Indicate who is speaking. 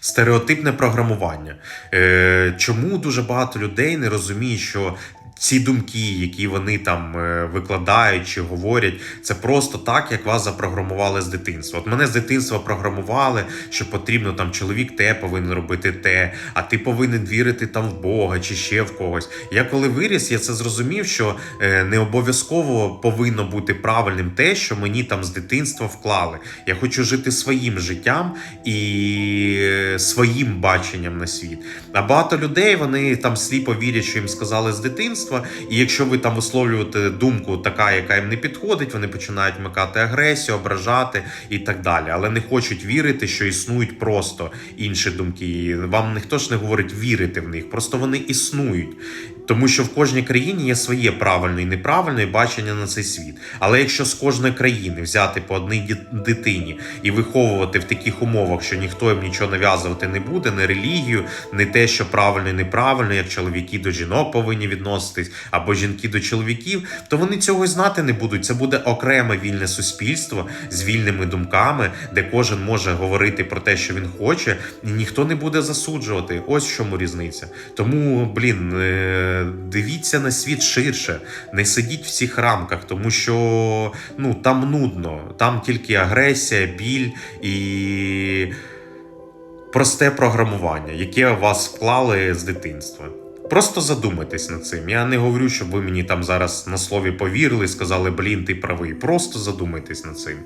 Speaker 1: Стереотипне програмування. Е, чому дуже багато людей не розуміють, що ці думки, які вони там е, викладають чи говорять, це просто так, як вас запрограмували з дитинства. От мене з дитинства програмували, що потрібно там чоловік те повинен робити те, а ти повинен вірити там в Бога чи ще в когось. Я коли виріс, я це зрозумів, що е, не обов'язково повинно бути правильним те, що мені там з дитинства вклали. Я хочу жити своїм життям і е, своїм баченням на світ. А багато людей вони там сліпо вірять, що їм сказали з дитинства. І якщо ви там висловлюєте думку, така, яка їм не підходить, вони починають вмикати агресію, ображати і так далі. Але не хочуть вірити, що існують просто інші думки. Вам ніхто ж не говорить вірити в них, просто вони існують. Тому що в кожній країні є своє правильне і неправильне бачення на цей світ. Але якщо з кожної країни взяти по одній дитині і виховувати в таких умовах, що ніхто їм нічого нав'язувати не буде, не релігію, не те, що правильно і неправильно, як чоловіки до жінок повинні відноситись, або жінки до чоловіків, то вони цього й знати не будуть. Це буде окреме вільне суспільство з вільними думками, де кожен може говорити про те, що він хоче, і ніхто не буде засуджувати. Ось в чому різниця. Тому, блін, е, дивіться на світ ширше, не сидіть в цих рамках, тому що ну там нудно, там тільки агресія, біль і просте програмування, яке вас вклали з дитинства. Просто задумайтесь над цим. Я не говорю, щоб ви мені там зараз на слові повірили сказали, блін, ти правий. Просто задумайтесь над цим.